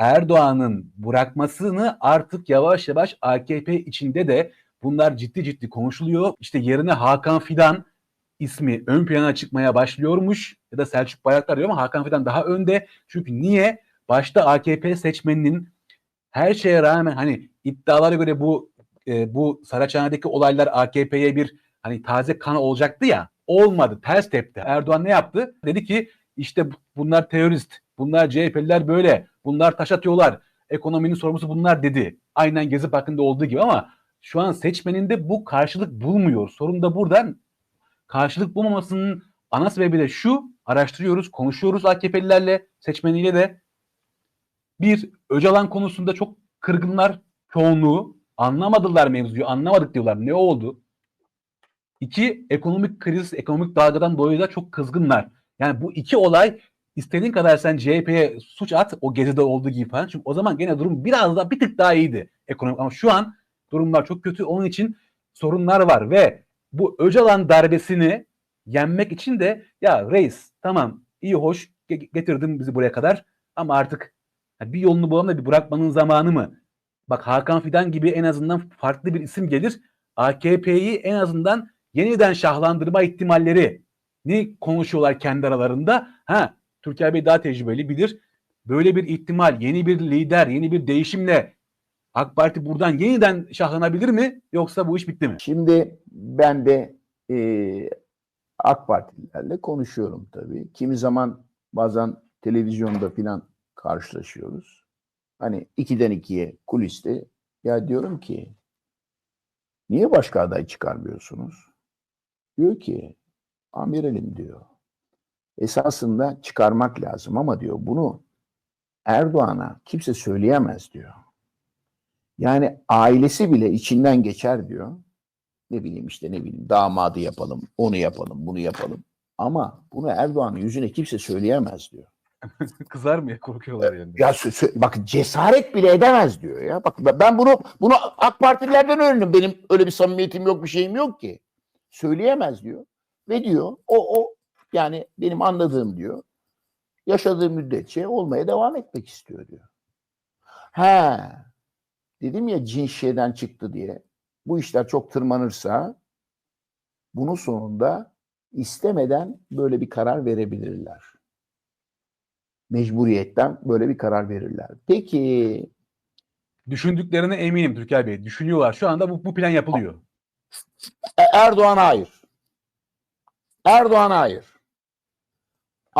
Erdoğan'ın bırakmasını artık yavaş yavaş AKP içinde de bunlar ciddi ciddi konuşuluyor. İşte yerine Hakan Fidan ismi ön plana çıkmaya başlıyormuş ya da Selçuk Bayraktar diyor ama Hakan Fidan daha önde. Çünkü niye? Başta AKP seçmeninin her şeye rağmen hani iddialara göre bu e, bu Saraçhane'deki olaylar AKP'ye bir hani taze kan olacaktı ya. Olmadı. Ters tepti. Erdoğan ne yaptı? Dedi ki işte bunlar terörist. Bunlar CHP'liler böyle. Bunlar taş atıyorlar. Ekonominin sorumlusu bunlar dedi. Aynen Gezi Parkı'nda olduğu gibi ama şu an seçmeninde bu karşılık bulmuyor. Sorun da buradan karşılık bulmamasının ana sebebi de şu. Araştırıyoruz, konuşuyoruz AKP'lilerle, seçmeniyle de. Bir, Öcalan konusunda çok kırgınlar çoğunluğu. Anlamadılar mevzuyu, anlamadık diyorlar. Ne oldu? İki, ekonomik kriz, ekonomik dalgadan dolayı da çok kızgınlar. Yani bu iki olay istediğin kadar sen CHP'ye suç at o gezide olduğu gibi falan. Çünkü o zaman gene durum biraz daha bir tık daha iyiydi ekonomik. Ama şu an durumlar çok kötü. Onun için sorunlar var ve bu Öcalan darbesini yenmek için de ya reis tamam iyi hoş getirdin bizi buraya kadar ama artık bir yolunu bulalım da bir bırakmanın zamanı mı? Bak Hakan Fidan gibi en azından farklı bir isim gelir. AKP'yi en azından yeniden şahlandırma ihtimalleri ne konuşuyorlar kendi aralarında? Ha Türkiye Bey daha tecrübeli bilir. Böyle bir ihtimal, yeni bir lider, yeni bir değişimle AK Parti buradan yeniden şahlanabilir mi? Yoksa bu iş bitti mi? Şimdi ben de e, AK Partililerle konuşuyorum tabii. Kimi zaman bazen televizyonda filan karşılaşıyoruz. Hani ikiden ikiye kuliste ya diyorum ki niye başka aday çıkarmıyorsunuz? Diyor ki amiralim diyor. Esasında çıkarmak lazım ama diyor bunu Erdoğan'a kimse söyleyemez diyor. Yani ailesi bile içinden geçer diyor. Ne bileyim işte ne bileyim damadı yapalım, onu yapalım, bunu yapalım. Ama bunu Erdoğan'ın yüzüne kimse söyleyemez diyor. Kızar mı ya korkuyorlar yani. Ya bak cesaret bile edemez diyor ya. Bak ben bunu bunu AK Partililerden öğrendim. Benim öyle bir samimiyetim yok, bir şeyim yok ki. Söyleyemez diyor. Ve diyor o o yani benim anladığım diyor. Yaşadığı müddetçe olmaya devam etmek istiyor diyor. Ha dedim ya cin şeyden çıktı diye. Bu işler çok tırmanırsa bunun sonunda istemeden böyle bir karar verebilirler. Mecburiyetten böyle bir karar verirler. Peki düşündüklerine eminim Türker Bey. Düşünüyorlar. Şu anda bu, bu plan yapılıyor. E, Erdoğan hayır. Erdoğan hayır.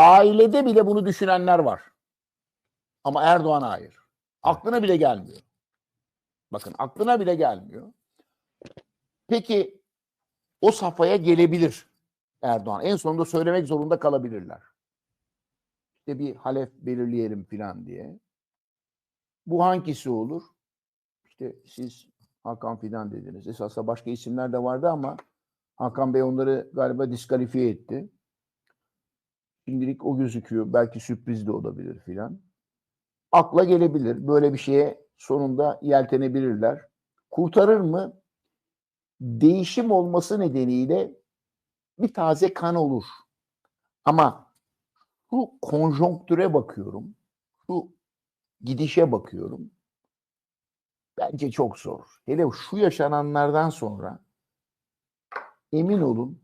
Ailede bile bunu düşünenler var. Ama Erdoğan hayır. Aklına bile gelmiyor. Bakın aklına bile gelmiyor. Peki o safhaya gelebilir Erdoğan. En sonunda söylemek zorunda kalabilirler. İşte bir halef belirleyelim filan diye. Bu hangisi olur? İşte siz Hakan Fidan dediniz. Esasında başka isimler de vardı ama Hakan Bey onları galiba diskalifiye etti. Şimdilik o gözüküyor. Belki sürpriz de olabilir filan. Akla gelebilir. Böyle bir şeye sonunda yeltenebilirler. Kurtarır mı? Değişim olması nedeniyle bir taze kan olur. Ama şu konjonktüre bakıyorum. Şu gidişe bakıyorum. Bence çok zor. Hele şu yaşananlardan sonra emin olun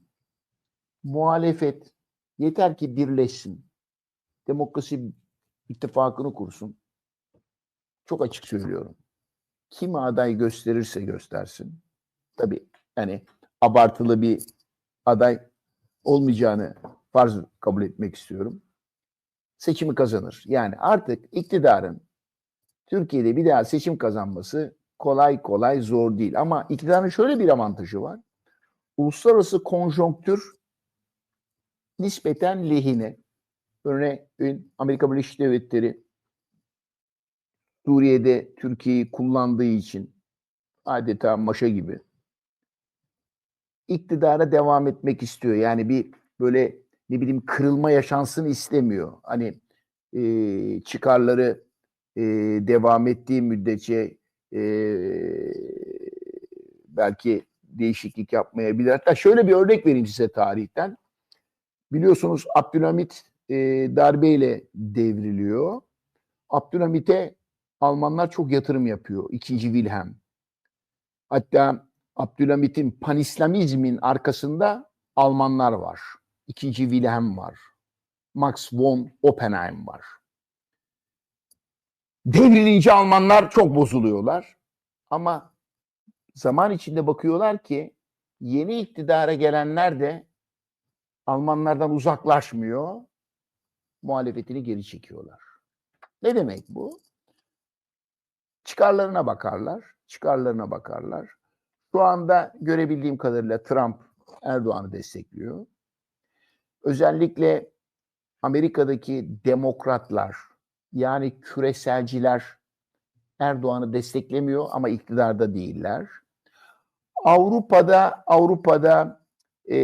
muhalefet yeter ki birleşsin. Demokrasi ittifakını kursun. Çok açık söylüyorum. Kim aday gösterirse göstersin. Tabii yani abartılı bir aday olmayacağını farz kabul etmek istiyorum. Seçimi kazanır. Yani artık iktidarın Türkiye'de bir daha seçim kazanması kolay kolay zor değil. Ama iktidarın şöyle bir avantajı var. Uluslararası konjonktür nispeten lehine. Örneğin Amerika Birleşik Devletleri Suriye'de Türkiye'yi kullandığı için adeta maşa gibi iktidara devam etmek istiyor. Yani bir böyle ne bileyim kırılma yaşansın istemiyor. Hani e, çıkarları e, devam ettiği müddetçe e, belki değişiklik yapmayabilir. Hatta şöyle bir örnek vereyim size tarihten. Biliyorsunuz Abdülhamit e, darbeyle devriliyor. Abdülhamit'e Almanlar çok yatırım yapıyor. İkinci Wilhelm. Hatta Abdülhamit'in panislamizmin arkasında Almanlar var. İkinci Wilhelm var. Max von Oppenheim var. Devrilince Almanlar çok bozuluyorlar. Ama zaman içinde bakıyorlar ki yeni iktidara gelenler de Almanlardan uzaklaşmıyor. Muhalefetini geri çekiyorlar. Ne demek bu? Çıkarlarına bakarlar. Çıkarlarına bakarlar. Şu anda görebildiğim kadarıyla Trump Erdoğan'ı destekliyor. Özellikle Amerika'daki demokratlar yani küreselciler Erdoğan'ı desteklemiyor ama iktidarda değiller. Avrupa'da Avrupa'da e,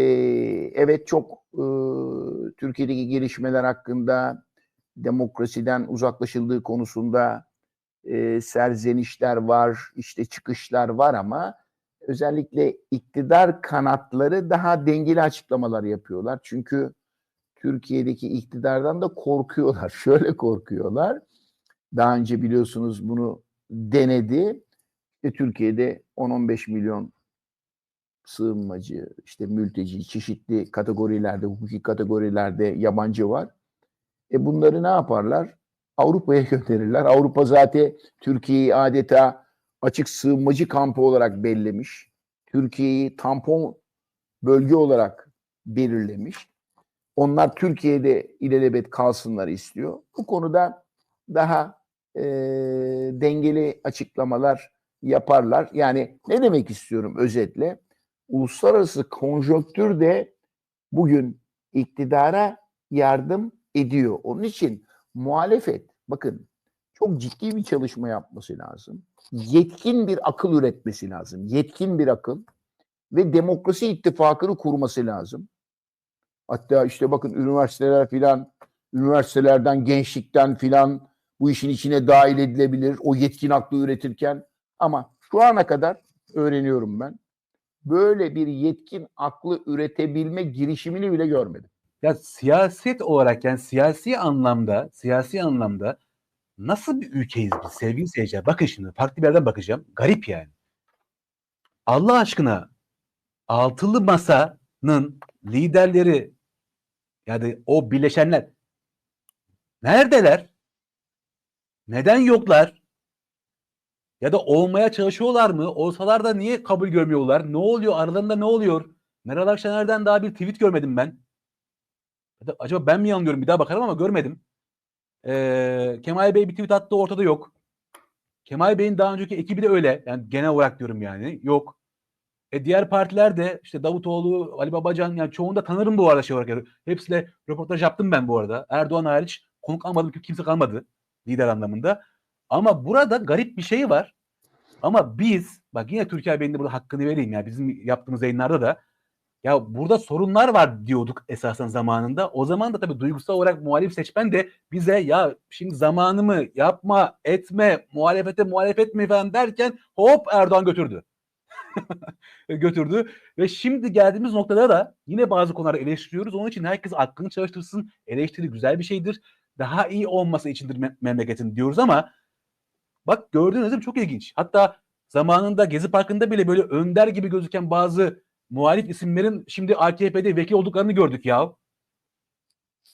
evet çok e, Türkiye'deki gelişmeler hakkında demokrasiden uzaklaşıldığı konusunda e, serzenişler var, işte çıkışlar var ama özellikle iktidar kanatları daha dengeli açıklamalar yapıyorlar. Çünkü Türkiye'deki iktidardan da korkuyorlar. Şöyle korkuyorlar. Daha önce biliyorsunuz bunu denedi. İşte Türkiye'de 10-15 milyon sığınmacı, işte mülteci, çeşitli kategorilerde, hukuki kategorilerde yabancı var. E bunları ne yaparlar? Avrupa'ya gönderirler. Avrupa zaten Türkiye'yi adeta açık sığınmacı kampı olarak bellemiş. Türkiye'yi tampon bölge olarak belirlemiş. Onlar Türkiye'de ilelebet kalsınlar istiyor. Bu konuda daha e, dengeli açıklamalar yaparlar. Yani ne demek istiyorum özetle? Uluslararası konjonktür de bugün iktidara yardım ediyor. Onun için muhalefet bakın çok ciddi bir çalışma yapması lazım. Yetkin bir akıl üretmesi lazım. Yetkin bir akıl ve demokrasi ittifakını kurması lazım. Hatta işte bakın üniversiteler filan, üniversitelerden, gençlikten filan bu işin içine dahil edilebilir. O yetkin aklı üretirken ama şu ana kadar öğreniyorum ben. Böyle bir yetkin aklı üretebilme girişimini bile görmedim. Ya siyaset olarak yani siyasi anlamda, siyasi anlamda nasıl bir ülkeyiz biz sevgili seyirciler? Bakın şimdi farklı bir yerden bakacağım. Garip yani. Allah aşkına altılı masanın liderleri yani o bileşenler neredeler? Neden yoklar? Ya da olmaya çalışıyorlar mı? Olsalar da niye kabul görmüyorlar? Ne oluyor? Aralarında ne oluyor? Meral Akşener'den daha bir tweet görmedim ben. Ya da acaba ben mi yanılıyorum? Bir daha bakarım ama görmedim. Ee, Kemal Bey bir tweet attı ortada yok. Kemal Bey'in daha önceki ekibi de öyle. Yani genel olarak diyorum yani. Yok. E diğer partiler de işte Davutoğlu, Ali Babacan yani çoğunu da tanırım bu arada şey olarak. Hepsiyle röportaj yaptım ben bu arada. Erdoğan hariç konuk almadım çünkü kimse kalmadı lider anlamında. Ama burada garip bir şey var. Ama biz bak yine Türkiye Bey'in de burada hakkını vereyim ya bizim yaptığımız yayınlarda da ya burada sorunlar var diyorduk esasen zamanında. O zaman da tabii duygusal olarak muhalif seçmen de bize ya şimdi zamanımı yapma, etme, muhalefete muhalefet mi falan derken hop Erdoğan götürdü. götürdü ve şimdi geldiğimiz noktada da yine bazı konuları eleştiriyoruz. Onun için herkes aklını çalıştırsın. Eleştiri güzel bir şeydir. Daha iyi olması içindir me- memleketin diyoruz ama bak gördüğünüz gibi çok ilginç. Hatta zamanında Gezi Parkı'nda bile böyle önder gibi gözüken bazı muhalif isimlerin şimdi AKP'de vekil olduklarını gördük ya.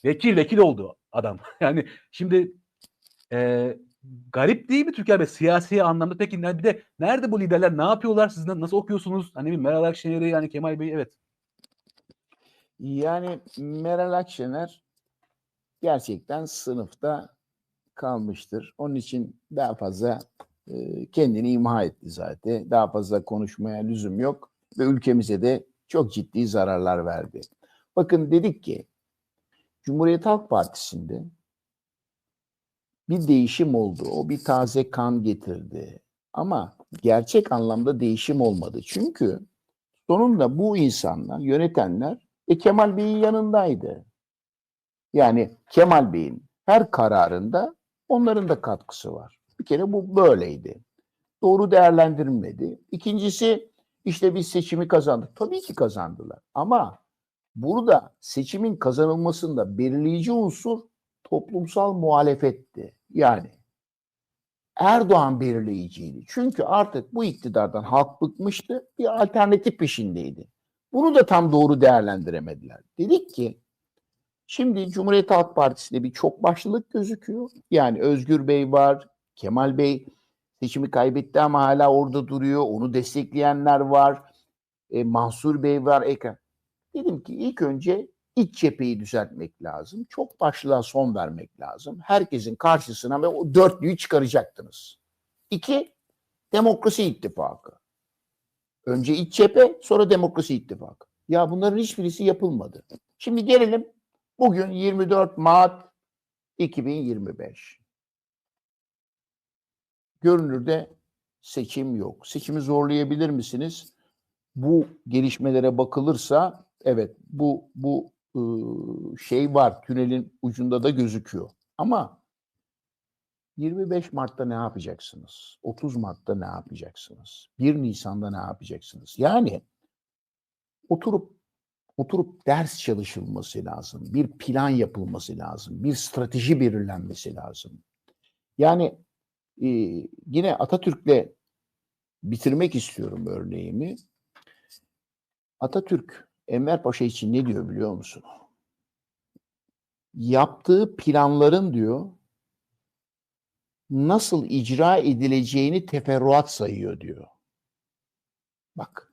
Vekil vekil oldu adam. yani şimdi e, garip değil mi Türkiye Bey siyasi anlamda peki bir de nerede bu liderler ne yapıyorlar siz na- nasıl okuyorsunuz hani bir Meral Akşener'i yani Kemal Bey evet Yani Meral Akşener gerçekten sınıfta kalmıştır. Onun için daha fazla e, kendini imha etti zaten. Daha fazla konuşmaya lüzum yok ve ülkemize de çok ciddi zararlar verdi. Bakın dedik ki Cumhuriyet Halk Partisi'nde bir değişim oldu. O bir taze kan getirdi. Ama gerçek anlamda değişim olmadı. Çünkü sonunda bu insanlar, yönetenler e, Kemal Bey'in yanındaydı. Yani Kemal Bey'in her kararında onların da katkısı var. Bir kere bu böyleydi. Doğru değerlendirilmedi. İkincisi işte biz seçimi kazandık. Tabii ki kazandılar. Ama burada seçimin kazanılmasında belirleyici unsur toplumsal muhalefetti. Yani Erdoğan belirleyiciydi. Çünkü artık bu iktidardan halk bıkmıştı. Bir alternatif peşindeydi. Bunu da tam doğru değerlendiremediler. Dedik ki şimdi Cumhuriyet Halk Partisi'nde bir çok başlılık gözüküyor. Yani Özgür Bey var, Kemal Bey seçimi kaybetti ama hala orada duruyor. Onu destekleyenler var. E, Mansur Bey var. Ekrem. Dedim ki ilk önce iç cepheyi düzeltmek lazım. Çok başlığa son vermek lazım. Herkesin karşısına ve o dörtlüyü çıkaracaktınız. İki, demokrasi ittifakı. Önce iç cephe, sonra demokrasi ittifakı. Ya bunların hiçbirisi yapılmadı. Şimdi gelelim bugün 24 Mart 2025. Görünürde seçim yok. Seçimi zorlayabilir misiniz? Bu gelişmelere bakılırsa evet bu bu ıı, şey var. Tünelin ucunda da gözüküyor. Ama 25 Mart'ta ne yapacaksınız? 30 Mart'ta ne yapacaksınız? 1 Nisan'da ne yapacaksınız? Yani oturup oturup ders çalışılması lazım. Bir plan yapılması lazım. Bir strateji belirlenmesi lazım. Yani e, yine Atatürk'le bitirmek istiyorum örneğimi. Atatürk Enver Paşa için ne diyor biliyor musun? Yaptığı planların diyor nasıl icra edileceğini teferruat sayıyor diyor. Bak.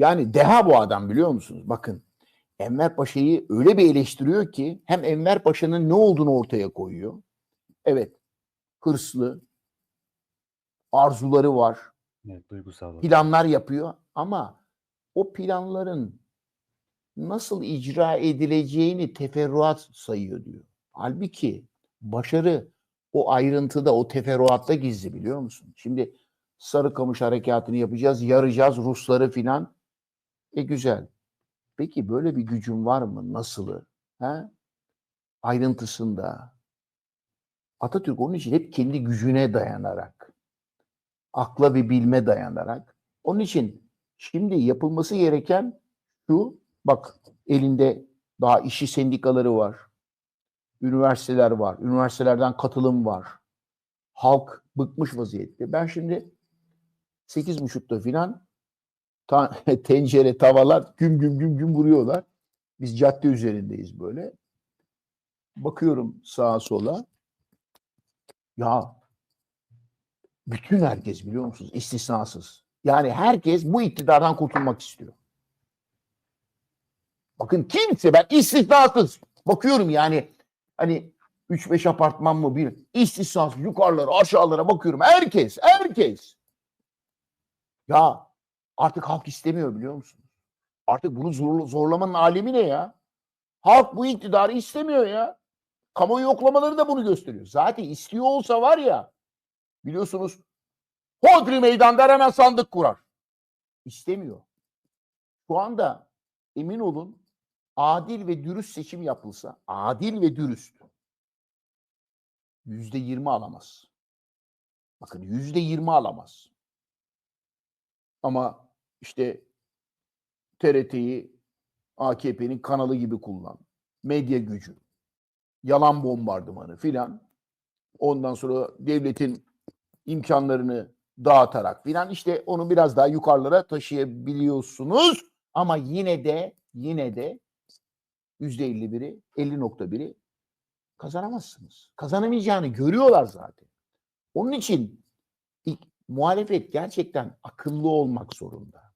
Yani deha bu adam biliyor musunuz? Bakın. Enver Paşa'yı öyle bir eleştiriyor ki hem Enver Paşa'nın ne olduğunu ortaya koyuyor. Evet. Hırslı. Arzuları var. Evet, duygusal. Planlar yapıyor ama o planların nasıl icra edileceğini teferruat sayıyor diyor. Halbuki başarı o ayrıntıda, o teferruatta gizli biliyor musun? Şimdi Sarıkamış harekatını yapacağız, yaracağız Rusları filan. E güzel. Peki böyle bir gücün var mı? Nasılı? Ha? Ayrıntısında. Atatürk onun için hep kendi gücüne dayanarak, akla ve bilme dayanarak. Onun için şimdi yapılması gereken şu, bak elinde daha işçi sendikaları var, üniversiteler var, üniversitelerden katılım var. Halk bıkmış vaziyette. Ben şimdi 8.30'da filan ta- tencere, tavalar güm güm güm güm vuruyorlar. Biz cadde üzerindeyiz böyle. Bakıyorum sağa sola. Ya bütün herkes biliyor musunuz? İstisnasız. Yani herkes bu iktidardan kurtulmak istiyor. Bakın kimse ben istisnasız bakıyorum yani hani 3-5 apartman mı bir istisnasız yukarılara aşağılara bakıyorum. Herkes, herkes. Ya artık halk istemiyor biliyor musunuz? Artık bunu zor, zorlamanın alemi ne ya? Halk bu iktidarı istemiyor ya. Kamuoyu yoklamaları da bunu gösteriyor. Zaten istiyor olsa var ya biliyorsunuz Hodri meydanda hemen sandık kurar. İstemiyor. Şu anda emin olun adil ve dürüst seçim yapılsa adil ve dürüst yüzde yirmi alamaz. Bakın yüzde yirmi alamaz. Ama işte TRT'yi AKP'nin kanalı gibi kullan. Medya gücü. Yalan bombardımanı filan. Ondan sonra devletin imkanlarını dağıtarak filan işte onu biraz daha yukarılara taşıyabiliyorsunuz. Ama yine de yine de yüzde 51'i 50.1'i kazanamazsınız. Kazanamayacağını görüyorlar zaten. Onun için ilk, muhalefet gerçekten akıllı olmak zorunda.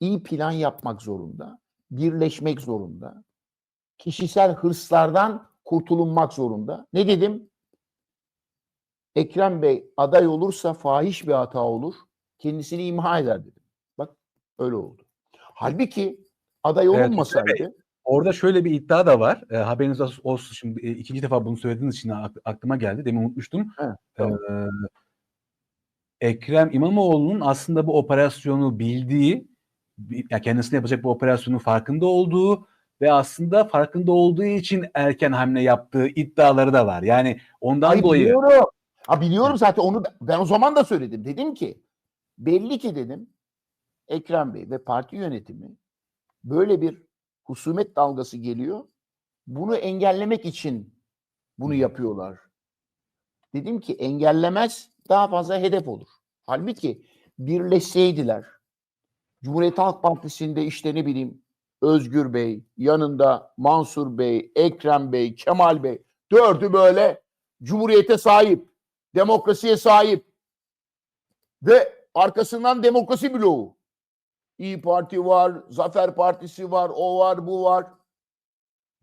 İyi plan yapmak zorunda. Birleşmek zorunda. Kişisel hırslardan kurtulunmak zorunda. Ne dedim? Ekrem Bey aday olursa fahiş bir hata olur. Kendisini imha eder dedim. Bak öyle oldu. Halbuki aday Evet, olunmasaydı Orada şöyle bir iddia da var. E, haberiniz olsun-. Şimdi e, ikinci defa bunu söylediğiniz için ak- aklıma geldi. Demin unutmuştum. Evet, tamam. Ekrem İmamoğlu'nun aslında bu operasyonu bildiği, bi- ya kendisine yapacak bu operasyonun farkında olduğu ve aslında farkında olduğu için erken hamle yaptığı iddiaları da var. Yani ondan Ay dolayı biliyorum. Ha biliyorum zaten onu ben o zaman da söyledim. Dedim ki belli ki dedim Ekrem Bey ve parti yönetimi böyle bir husumet dalgası geliyor. Bunu engellemek için bunu yapıyorlar. Dedim ki engellemez daha fazla hedef olur. Halbuki birleşseydiler Cumhuriyet Halk Partisi'nde işte ne bileyim Özgür Bey, yanında Mansur Bey, Ekrem Bey, Kemal Bey dördü böyle Cumhuriyete sahip, demokrasiye sahip ve arkasından demokrasi bloğu. İyi Parti var, Zafer Partisi var, o var, bu var.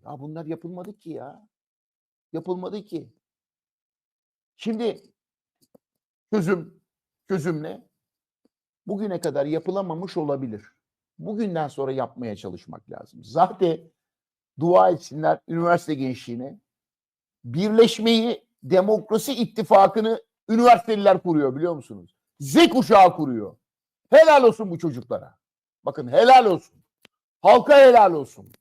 Ya bunlar yapılmadı ki ya. Yapılmadı ki. Şimdi çözüm, çözüm ne? Bugüne kadar yapılamamış olabilir. Bugünden sonra yapmaya çalışmak lazım. Zaten dua etsinler üniversite gençliğine. Birleşmeyi, demokrasi ittifakını üniversiteliler kuruyor biliyor musunuz? Z kuşağı kuruyor. Helal olsun bu çocuklara. Bakın helal olsun. Halka helal olsun.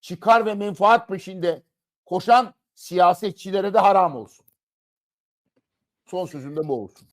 Çıkar ve menfaat peşinde koşan siyasetçilere de haram olsun. Son sözüm de bu olsun.